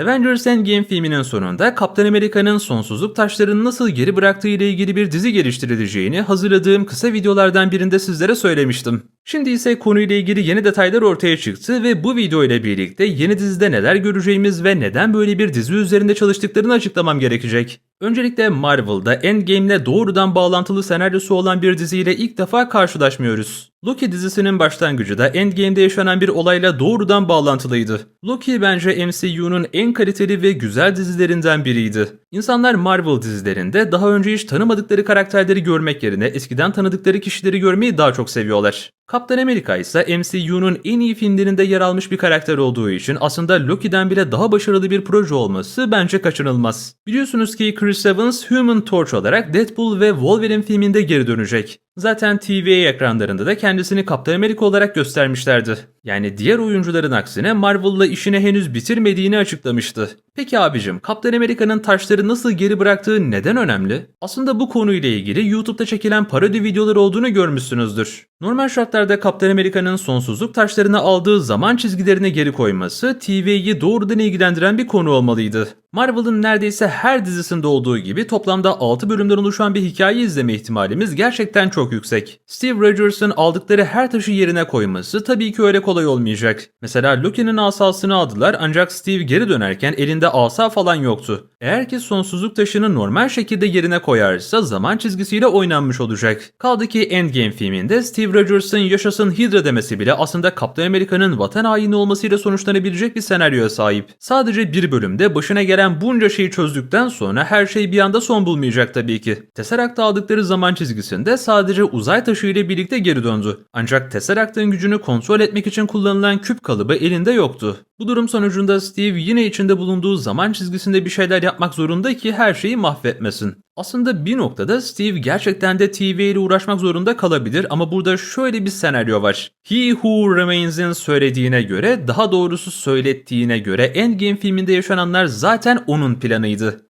Avengers Endgame filminin sonunda Kaptan Amerika'nın sonsuzluk taşlarını nasıl geri bıraktığı ile ilgili bir dizi geliştirileceğini hazırladığım kısa videolardan birinde sizlere söylemiştim. Şimdi ise konuyla ilgili yeni detaylar ortaya çıktı ve bu video ile birlikte yeni dizide neler göreceğimiz ve neden böyle bir dizi üzerinde çalıştıklarını açıklamam gerekecek. Öncelikle Marvel'da Endgame'le doğrudan bağlantılı senaryosu olan bir diziyle ilk defa karşılaşmıyoruz. Loki dizisinin başlangıcı da Endgame'de yaşanan bir olayla doğrudan bağlantılıydı. Loki bence MCU'nun en kaliteli ve güzel dizilerinden biriydi. İnsanlar Marvel dizilerinde daha önce hiç tanımadıkları karakterleri görmek yerine eskiden tanıdıkları kişileri görmeyi daha çok seviyorlar. Kaptan Amerika ise MCU'nun en iyi filmlerinde yer almış bir karakter olduğu için aslında Loki'den bile daha başarılı bir proje olması bence kaçınılmaz. Biliyorsunuz ki Chris Evans Human Torch olarak Deadpool ve Wolverine filminde geri dönecek. Zaten TV ekranlarında da kendisini Kaptan Amerika olarak göstermişlerdi. Yani diğer oyuncuların aksine Marvel'la işini henüz bitirmediğini açıklamıştı. Peki abicim Kaptan Amerika'nın taşları nasıl geri bıraktığı neden önemli? Aslında bu konuyla ilgili YouTube'da çekilen parodi videoları olduğunu görmüşsünüzdür. Normal şartlarda Kaptan Amerika'nın sonsuzluk taşlarını aldığı zaman çizgilerine geri koyması TV'yi doğrudan ilgilendiren bir konu olmalıydı. Marvel'ın neredeyse her dizisinde olduğu gibi toplamda 6 bölümden oluşan bir hikaye izleme ihtimalimiz gerçekten çok yüksek. Steve Rogers'ın aldıkları her taşı yerine koyması tabii ki öyle kolay olmayacak. Mesela Loki'nin asasını aldılar ancak Steve geri dönerken elinde asa falan yoktu. Eğer ki sonsuzluk taşını normal şekilde yerine koyarsa zaman çizgisiyle oynanmış olacak. Kaldı ki Endgame filminde Steve Rogers'ın yaşasın Hydra demesi bile aslında Kaptan Amerika'nın vatan haini olmasıyla sonuçlanabilecek bir senaryoya sahip. Sadece bir bölümde başına gelen bunca şeyi çözdükten sonra her şey bir anda son bulmayacak tabii ki. Tesseract'ı aldıkları zaman çizgisinde sadece uzay taşı ile birlikte geri döndü. Ancak Tesseract'ın gücünü kontrol etmek için kullanılan küp kalıbı elinde yoktu. Bu durum sonucunda Steve yine içinde bulunduğu zaman çizgisinde bir şeyler yapmak zorunda ki her şeyi mahvetmesin. Aslında bir noktada Steve gerçekten de TV ile uğraşmak zorunda kalabilir ama burada şöyle bir senaryo var. He Who Remains'in söylediğine göre, daha doğrusu söylettiğine göre Endgame filminde yaşananlar zaten onun planıydı.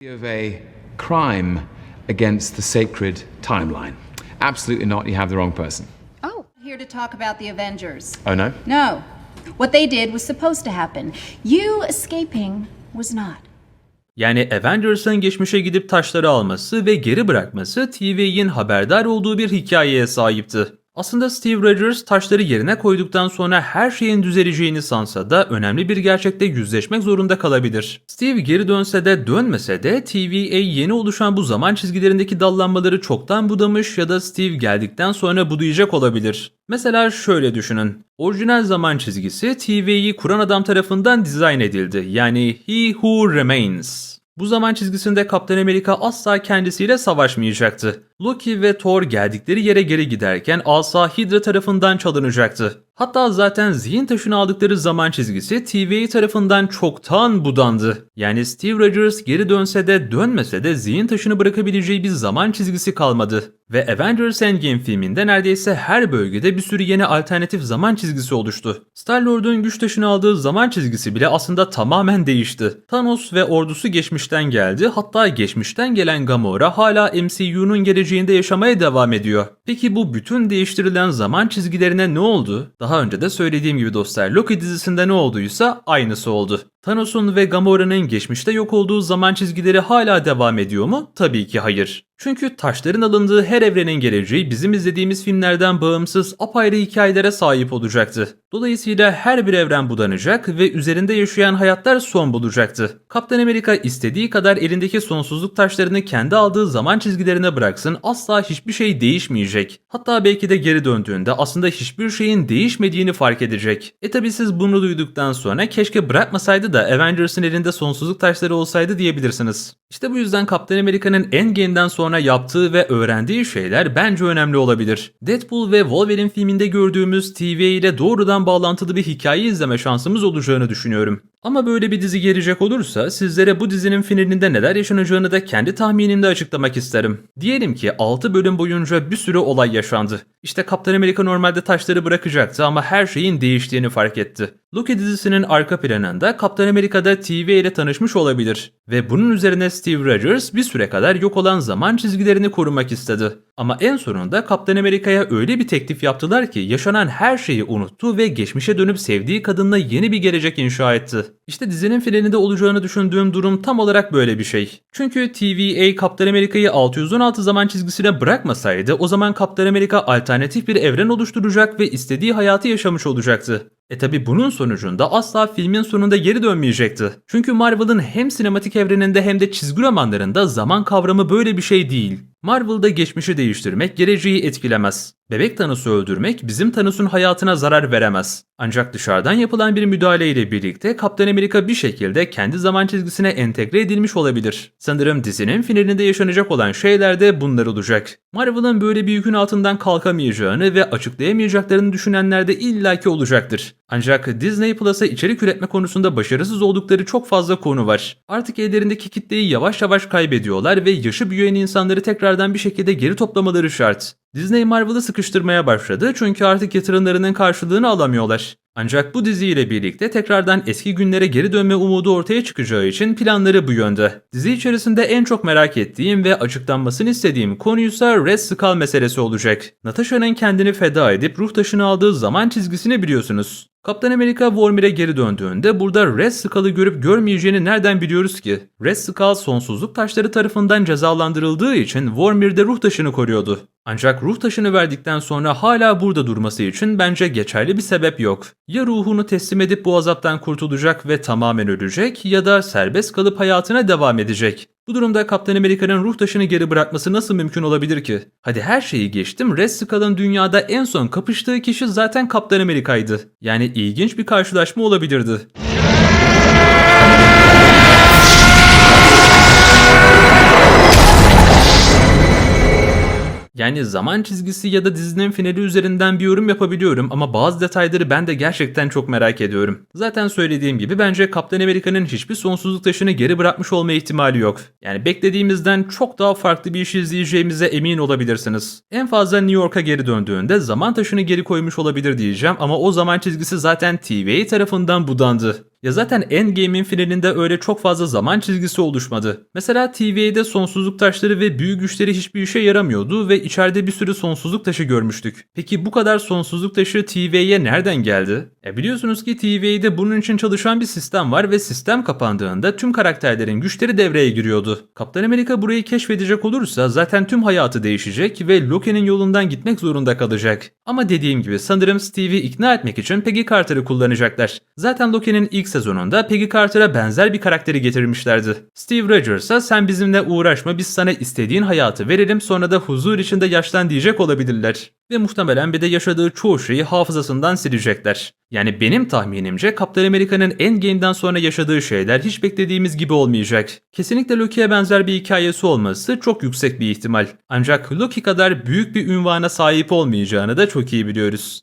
crime against the sacred timeline. Absolutely not. You have the wrong person. Oh, here to talk about the Avengers. Oh no? No. What they did was supposed to happen. You escaping was not. Yani Avengers'ın geçmişe gidip taşları alması ve geri bırakması TV'nin haberdar olduğu bir hikayeye sahipti. Aslında Steve Rogers taşları yerine koyduktan sonra her şeyin düzeleceğini sansa da önemli bir gerçekle yüzleşmek zorunda kalabilir. Steve geri dönse de dönmese de TVA yeni oluşan bu zaman çizgilerindeki dallanmaları çoktan budamış ya da Steve geldikten sonra budayacak olabilir. Mesela şöyle düşünün. Orijinal zaman çizgisi TV'yi kuran adam tarafından dizayn edildi. Yani He Who Remains. Bu zaman çizgisinde Kaptan Amerika asla kendisiyle savaşmayacaktı. Loki ve Thor geldikleri yere geri giderken asa Hydra tarafından çalınacaktı. Hatta zaten zihin taşını aldıkları zaman çizgisi TVA tarafından çoktan budandı. Yani Steve Rogers geri dönse de dönmese de zihin taşını bırakabileceği bir zaman çizgisi kalmadı. Ve Avengers Endgame filminde neredeyse her bölgede bir sürü yeni alternatif zaman çizgisi oluştu. Star-Lord'un güç taşını aldığı zaman çizgisi bile aslında tamamen değişti. Thanos ve ordusu geçmişten geldi hatta geçmişten gelen Gamora hala MCU'nun geleceğinde yaşamaya devam ediyor. Peki bu bütün değiştirilen zaman çizgilerine ne oldu? Daha önce de söylediğim gibi dostlar Loki dizisinde ne olduysa aynısı oldu. Thanos'un ve Gamora'nın geçmişte yok olduğu zaman çizgileri hala devam ediyor mu? Tabii ki hayır. Çünkü taşların alındığı her evrenin geleceği bizim izlediğimiz filmlerden bağımsız apayrı hikayelere sahip olacaktı. Dolayısıyla her bir evren budanacak ve üzerinde yaşayan hayatlar son bulacaktı. Kaptan Amerika istediği kadar elindeki sonsuzluk taşlarını kendi aldığı zaman çizgilerine bıraksın asla hiçbir şey değişmeyecek. Hatta belki de geri döndüğünde aslında hiçbir şeyin değişmediğini fark edecek. E tabi siz bunu duyduktan sonra keşke bırakmasaydı da Avengers'ın elinde sonsuzluk taşları olsaydı diyebilirsiniz. İşte bu yüzden Kaptan Amerika'nın Endgame'den sonra yaptığı ve öğrendiği şeyler bence önemli olabilir. Deadpool ve Wolverine filminde gördüğümüz TV ile doğrudan bağlantılı bir hikaye izleme şansımız olacağını düşünüyorum. Ama böyle bir dizi gelecek olursa sizlere bu dizinin finalinde neler yaşanacağını da kendi tahminimde açıklamak isterim. Diyelim ki 6 bölüm boyunca bir sürü olay yaşandı. İşte Kaptan Amerika normalde taşları bırakacaktı ama her şeyin değiştiğini fark etti. Loki dizisinin arka planında Kaptan Amerika'da TV ile tanışmış olabilir ve bunun üzerine Steve Rogers bir süre kadar yok olan zaman çizgilerini korumak istedi. Ama en sonunda Kaptan Amerika'ya öyle bir teklif yaptılar ki yaşanan her şeyi unuttu ve geçmişe dönüp sevdiği kadınla yeni bir gelecek inşa etti. İşte dizinin finalinde olacağını düşündüğüm durum tam olarak böyle bir şey. Çünkü TVA Kaptan Amerika'yı 616 zaman çizgisine bırakmasaydı o zaman Kaptan Amerika alternatif bir evren oluşturacak ve istediği hayatı yaşamış olacaktı. E tabi bunun sonucunda asla filmin sonunda geri dönmeyecekti. Çünkü Marvel'ın hem sinematik evreninde hem de çizgi romanlarında zaman kavramı böyle bir şey değil. Marvel'da geçmişi değiştirmek geleceği etkilemez. Bebek Thanos'u öldürmek bizim Thanos'un hayatına zarar veremez. Ancak dışarıdan yapılan bir müdahale ile birlikte Kaptan Amerika bir şekilde kendi zaman çizgisine entegre edilmiş olabilir. Sanırım dizinin finalinde yaşanacak olan şeyler de bunlar olacak. Marvel'ın böyle bir yükün altından kalkamayacağını ve açıklayamayacaklarını düşünenler de illaki olacaktır. Ancak Disney Plus'a içerik üretme konusunda başarısız oldukları çok fazla konu var. Artık ellerindeki kitleyi yavaş yavaş kaybediyorlar ve yaşı büyüyen insanları tekrardan bir şekilde geri toplamaları şart. Disney Marvel'ı sıkıştırmaya başladı çünkü artık yatırımlarının karşılığını alamıyorlar. Ancak bu diziyle birlikte tekrardan eski günlere geri dönme umudu ortaya çıkacağı için planları bu yönde. Dizi içerisinde en çok merak ettiğim ve açıklanmasını istediğim konuysa Red Skull meselesi olacak. Natasha'nın kendini feda edip ruh taşını aldığı zaman çizgisini biliyorsunuz. Kaptan Amerika Vormir'e geri döndüğünde burada Red Skull'ı görüp görmeyeceğini nereden biliyoruz ki? Red Skull sonsuzluk taşları tarafından cezalandırıldığı için Vormir'de ruh taşını koruyordu. Ancak ruh taşını verdikten sonra hala burada durması için bence geçerli bir sebep yok. Ya ruhunu teslim edip bu azaptan kurtulacak ve tamamen ölecek ya da serbest kalıp hayatına devam edecek. Bu durumda Kaptan Amerika'nın ruh taşını geri bırakması nasıl mümkün olabilir ki? Hadi her şeyi geçtim Red Skull'ın dünyada en son kapıştığı kişi zaten Kaptan Amerika'ydı. Yani ilginç bir karşılaşma olabilirdi. Yani zaman çizgisi ya da dizinin finali üzerinden bir yorum yapabiliyorum ama bazı detayları ben de gerçekten çok merak ediyorum. Zaten söylediğim gibi bence Kaptan Amerika'nın hiçbir sonsuzluk taşını geri bırakmış olma ihtimali yok. Yani beklediğimizden çok daha farklı bir iş izleyeceğimize emin olabilirsiniz. En fazla New York'a geri döndüğünde zaman taşını geri koymuş olabilir diyeceğim ama o zaman çizgisi zaten TVA tarafından budandı. Ya zaten Endgame'in finalinde öyle çok fazla zaman çizgisi oluşmadı. Mesela TVA'de sonsuzluk taşları ve büyü güçleri hiçbir işe yaramıyordu ve içeride bir sürü sonsuzluk taşı görmüştük. Peki bu kadar sonsuzluk taşı TVA'ye nereden geldi? E biliyorsunuz ki TVA'de bunun için çalışan bir sistem var ve sistem kapandığında tüm karakterlerin güçleri devreye giriyordu. Kaptan Amerika burayı keşfedecek olursa zaten tüm hayatı değişecek ve Loki'nin yolundan gitmek zorunda kalacak. Ama dediğim gibi sanırım Steve'i ikna etmek için Peggy Carter'ı kullanacaklar. Zaten Loki'nin ilk sezonunda Peggy Carter'a benzer bir karakteri getirmişlerdi. Steve Rogers'a sen bizimle uğraşma biz sana istediğin hayatı verelim sonra da huzur içinde yaşlan diyecek olabilirler. Ve muhtemelen bir de yaşadığı çoğu şeyi hafızasından silecekler. Yani benim tahminimce Kaptan Amerika'nın Endgame'den sonra yaşadığı şeyler hiç beklediğimiz gibi olmayacak. Kesinlikle Loki'ye benzer bir hikayesi olması çok yüksek bir ihtimal. Ancak Loki kadar büyük bir ünvana sahip olmayacağını da çok iyi biliyoruz.